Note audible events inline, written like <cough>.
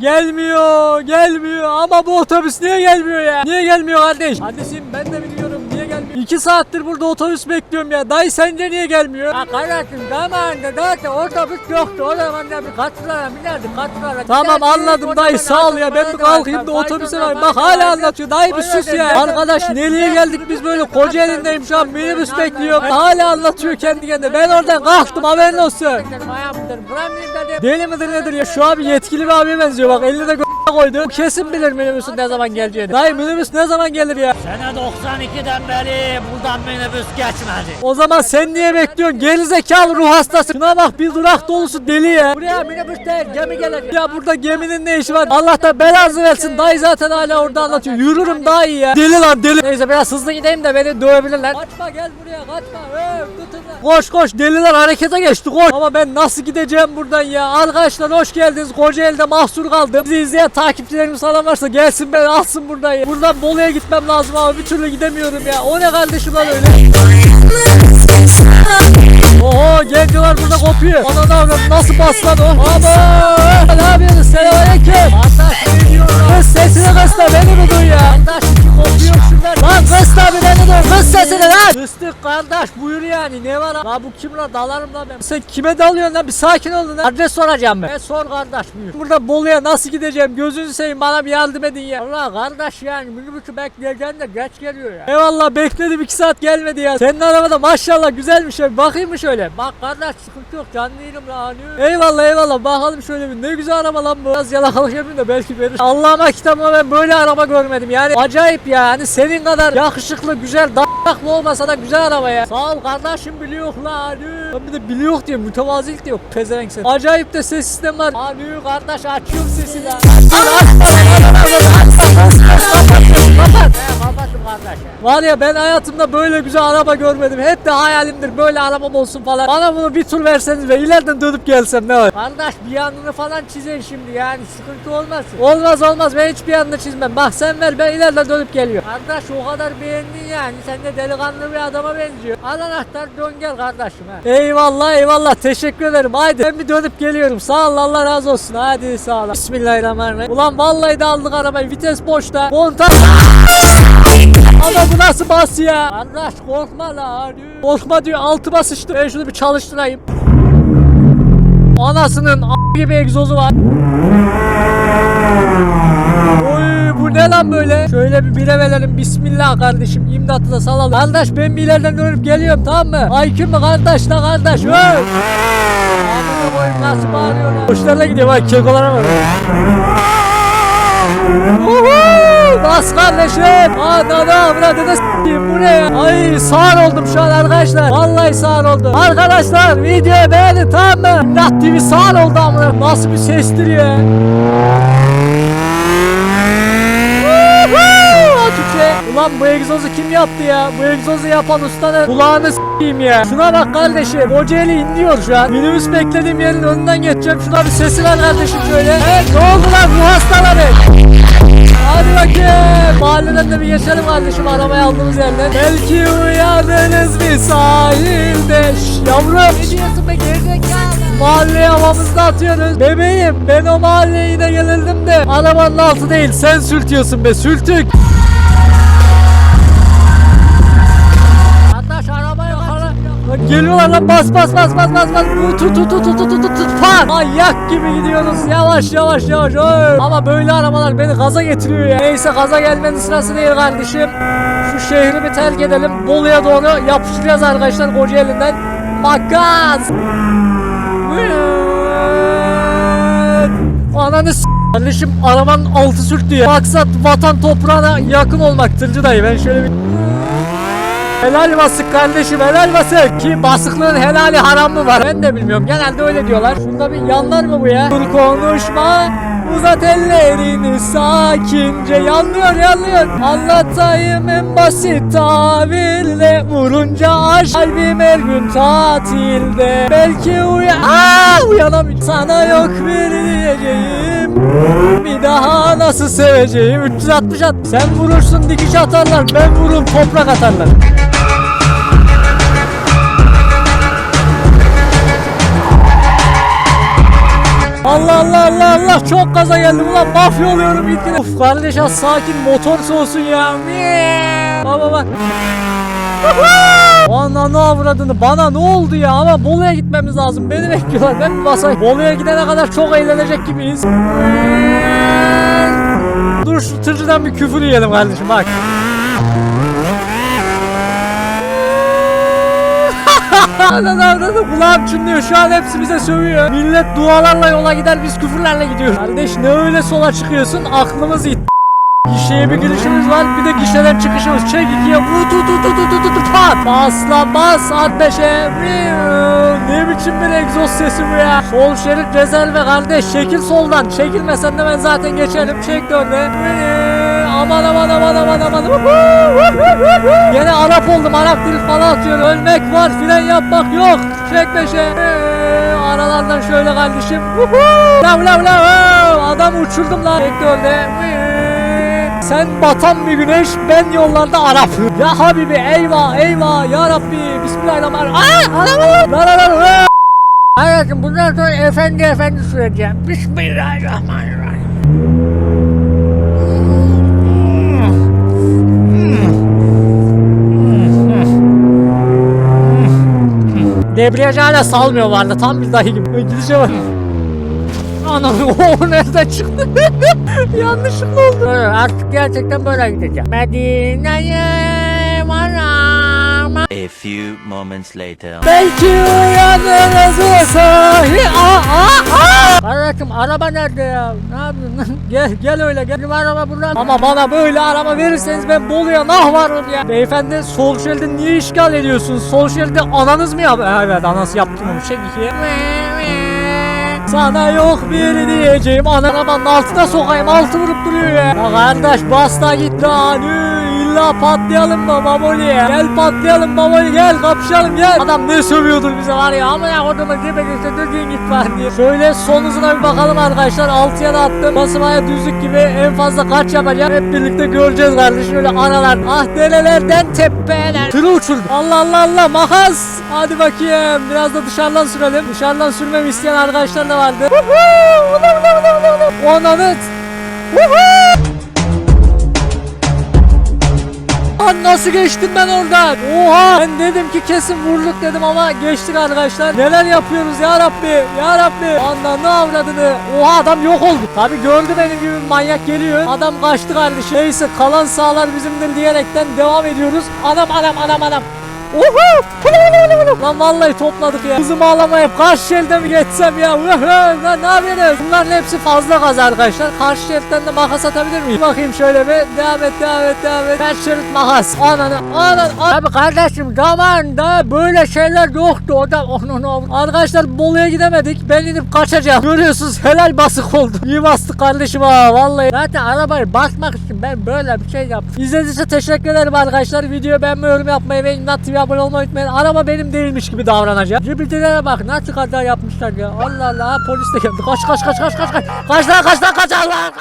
Gelmiyor, gelmiyor. Ama bu otobüs niye gelmiyor ya? Niye gelmiyor kardeş? Kardeşim ben de bir 2 saattir burada otobüs bekliyorum ya. Dayı sence niye gelmiyor? Ya kardeşim zamanında zaten otobüs yoktu. O zaman da bir katılara binerdik katılara. Tamam anladım dayı sağ ol ya. Ben bir kalkayım da otobüse var. Bak hala anlatıyor. Dayı bir sus ya. Arkadaş nereye geldik biz böyle koca elindeyim şu an minibüs bekliyorum. Hala anlatıyor kendi kendine. Ben oradan kalktım haberin olsun. Deli midir nedir ya şu abi yetkili bir abiye benziyor bak elinde de koydu. Kesin bilir minibüsün ne zaman geleceğini. Dayı minibüs ne zaman gelir ya? Sene 92'den beri buradan minibüs geçmedi. O zaman sen niye bekliyorsun? Gerizekalı ruh hastası. Şuna bak bir durak dolusu deli ya. Buraya minibüs değil gemi gelecek. Ya burada geminin ne işi var? Allah da belanızı versin. Dayı zaten hala orada anlatıyor. Yürürüm daha iyi ya. Deli lan deli. Neyse biraz hızlı gideyim de beni dövebilirler. Kaçma gel buraya kaçma. Öv. Koş koş deliler harekete geçti koş. Ama ben nasıl gideceğim buradan ya? Arkadaşlar hoş geldiniz. Kocaeli'de mahsur kaldım. Bizi izleyen takipçilerimiz falan varsa gelsin beni alsın buradan ya. Buradan Bolu'ya gitmem lazım ama bir türlü gidemiyorum ya. O ne kardeşim lan öyle? Oho gencolar burada kopuyor. Ana da nasıl bas o? Ama ne yapıyorsun? Selamünaleyküm. Arkadaş ne diyor sesini kıs da beni mi duy ya? İki kopuyor şunlar. Lan sesini lan. Kıstık kardeş buyur yani ne var? La bu kim lan dalarım lan ben. Sen kime dalıyorsun lan bir sakin olun lan. Adres soracağım ben. E sor kardeş buyur. Burada Bolu'ya nasıl gideceğim? Gözünü seveyim bana bir yardım edin ya. Allah kardeş yani minibüsü bekleyeceğim de geç geliyor ya. Eyvallah bekledim iki saat gelmedi ya. Senin arabada maşallah güzelmiş ya. Bakayım mı şöyle? Bak kardeş sıkıntı yok canlı değilim lan. Eyvallah eyvallah bakalım şöyle bir ne güzel araba lan bu. Biraz yalakalık yapayım da belki verir. Allah'ıma kitabıma ben böyle araba görmedim yani. Acayip ya. Hani senin kadar yakışıklı güzel daklı olmasa da güzel araba ya. Sağ ol kardeşim biliyor lan. Ben bir de biliyor diye mütevazilik diyor. Pezevenk sen. Acayip de ses sistemi var. Hani kardeş açıyorum sesi lan. Kardeş. Var ya ben hayatımda böyle güzel araba görmedim. Hep de hayalimdir böyle arabam olsun falan. Bana bunu bir tur verseniz ve ileriden dönüp gelsem ne var? Kardeş bir yanını falan çizeyin şimdi yani sıkıntı olmaz. Olmaz olmaz ben hiçbir yanını çizmem. Bak sen ver ben ileriden dönüp geliyorum. Kardeş o kadar beğendin yani. Sen de delikanlı bir adama benziyor. Al anahtar dön gel kardeşim ha. Eyvallah eyvallah teşekkür ederim. Haydi ben bir dönüp geliyorum. Sağ ol Allah razı olsun. Hadi sağ ol. Bismillahirrahmanirrahim. Ulan vallahi de aldık arabayı. Vites boşta. Montaj. Ama bu nasıl bas ya? Kardeş korkma la. hadi. Korkma diyor altı basıştı. Ben şunu bir çalıştırayım. Anasının a- gibi egzozu var. Oy bu ne lan böyle? Şöyle bir bire verelim. Bismillah kardeşim. İmdatı da salalım. Kardeş ben bir ileriden dönüp geliyorum tamam mı? Aykün mü kardeş la kardeş? Öy! Amına nasıl bağırıyor lan? Hoşlarına gidiyor bak kekolara bak. Bas kardeşim. Ananı avradını s**eyim bu ne ya? Ay sağır oldum şu an arkadaşlar. Vallahi sağır oldum. Arkadaşlar videoyu beğenin tamam mı? İmdat TV sağır oldu amına. Nasıl bir sestir ya? Ulan bu egzozu kim yaptı ya? Bu egzozu yapan ustanın kulağını s**eyim ya. Şuna bak kardeşim. Kocaeli inliyor şu an. Minibüs beklediğim yerin önünden geçeceğim. Şuna bir sesi ver kardeşim şöyle. He, ne oldu lan bu hastaları? Hadi bakayım. Mahalleden de bir geçelim kardeşim arabayı aldığımız yerden. Belki uyandınız bir sahilde. Yavrum. Ne diyorsun be gerizekalı? Mahalleye havamızda atıyoruz. Bebeğim ben o mahalleye yine gelirdim de. Arabanın altı değil sen sürtüyorsun be sültük. Geliyorlar lan bas bas bas bas bas bas. Tut tut tut tut tut tut tut tut. Manyak gibi gidiyoruz. Yavaş yavaş yavaş. Oy. Ama böyle arabalar beni gaza getiriyor ya. Neyse gaza gelmenin sırası değil kardeşim. Şu şehri bir terk edelim. Bolu'ya doğru yapıştıracağız arkadaşlar Kocaeli'nden. Makas. Ananı s- Kardeşim arabanın altı sürttü ya. Maksat vatan toprağına yakın olmak tırcı dayı. Ben şöyle bir Helal basık kardeşim helal basık Ki basıklığın helali haram mı var. Ben de bilmiyorum. Genelde öyle diyorlar. Şunda bir yanlar mı bu ya? Dur konuşma uzat ellerini sakince. Yanlıyor yanlıyor Anlatayım en basit tabirle. Vurunca aşk kalbim her gün tatilde. Belki uyan Aa, uyanamıyorum Sana yok bir diyeceğim. Bir daha nasıl seveceğim? 360 at Sen vurursun dikiş atarlar. Ben vururum toprak atarlar Allah Allah Allah Allah. Çok gaza geldim ulan. Mafya oluyorum gitgide. Uf kardeş az sakin. Motor soğusun ya. Baba bak. Ana ne avradını. Bana ne oldu ya? Ama Bolu'ya gitmemiz lazım. Beni bekliyorlar. Ben bir basayım. Bolu'ya gidene kadar çok eğlenecek gibiyiz. Dur şu tırcıdan bir küfür yiyelim kardeşim bak Anan avradı kulağım çınlıyor şu an hepsi bize sövüyor Millet dualarla yola gider biz küfürlerle gidiyoruz Kardeş ne öyle sola çıkıyorsun aklımız it Gişeye bir girişimiz var bir de gişeden çıkışımız. Çek ikiye vur tu tu tu tu tu tu pat. Bas lan bas at beşe. Miu. Ne biçim bir egzoz sesi bu ya. Sol şerit rezerve kardeş. Çekil soldan. Çekilmesen de ben zaten geçerim. Çek dönde. Miu. Aman aman aman aman aman. Gene Arap oldum. Arap dili falan atıyorum. Ölmek var fren yapmak yok. Çek beşe. Miu. Aralardan şöyle kardeşim. Lav lav lav. Adam uçurdum lan. Miu. Sen batan bir güneş, ben yollarda Arap. Ya Habibi eyvah eyvah ya Rabbi. Bismillahirrahmanirrahim. Aa anam Lan lan lan. Hayatım bundan sonra efendi efendi süreceğim. Bismillahirrahmanirrahim. Debriyajı hala salmıyor vardı. Tam bir dayı gibi. Gidişe bak. Anam <laughs> o nereden çıktı? <laughs> Yanlışlıkla oldu. Evet, artık gerçekten böyle gideceğim. Medine'ye varam. A few moments later. Belki uyanırız o sahi. Aa, aa. Kardeşim araba nerede ya? Ne yapıyorsun? <laughs> gel gel öyle gel. Benim araba burada. Ama bana böyle araba verirseniz ben Bolu'ya nah varım ya. Beyefendi sol şeridi niye işgal ediyorsunuz? Sol şeridi ananız mı yaptı? Evet anası yaptırmamış. Çek ikiye. Sana yok bir diyeceğim ana arabanın altına sokayım altı vurup duruyor ya. Ya kardeş basta git lan illa patlayalım mı Mamoli Gel patlayalım Mamoli gel kapışalım gel Adam ne sövüyordur bize var ya ama ya orada demediyse düzgün git var. Diye Şöyle son hızına bir bakalım arkadaşlar. Altıya da attım. Basmaya düzlük gibi en fazla kaç yapacak hep birlikte göreceğiz kardeşim. Şöyle aralar. Ah derelerden tepeler. Tırı uçurdu Allah Allah Allah. Makas. Hadi bakayım. Biraz da dışarıdan sürelim. Dışarıdan sürmemi isteyen arkadaşlar da vardı. Ananı Woohoo! Lan nasıl geçtim ben oradan? Oha! Ben dedim ki kesin vurduk dedim ama geçtik arkadaşlar. Neler yapıyoruz ya Rabbi? Ya Rabbi! Ananı avradını. Oha adam yok oldu. Tabi gördü benim gibi manyak geliyor. Adam kaçtı kardeşim. Neyse kalan sağlar bizimdir diyerekten devam ediyoruz. Anam anam anam anam. Uhu! Lan vallahi topladık ya. Kızımı alamayıp karşı şeride mi geçsem ya? Lan ne yapıyorsunuz? Bunların hepsi fazla gaz arkadaşlar. Karşı şeritten de makas atabilir miyim? Bakayım şöyle bir. Devam et, devam et, devam et. Ters şerit makas. Ananı, ananı. Abi kardeşim zamanında böyle şeyler yoktu. O da onun o. Arkadaşlar Bolu'ya gidemedik. Ben inip kaçacağım. Görüyorsunuz helal basık oldu. İyi bastık kardeşim ha vallahi. Zaten arabayı basmak için ben böyle bir şey yaptım. İzlediğiniz için teşekkür ederim arkadaşlar. Videoyu beğenmeyi, yorum yapmayı ve İmdat TV abone olmayı unutmayın. Araba benim değilmiş gibi davranacağım. Cibildelere bak nasıl kaza yapmışlar ya. Allah Allah polis de geldi. Kaç kaç kaç kaç kaç kaç. Kaç lan kaç lan kaç Allah.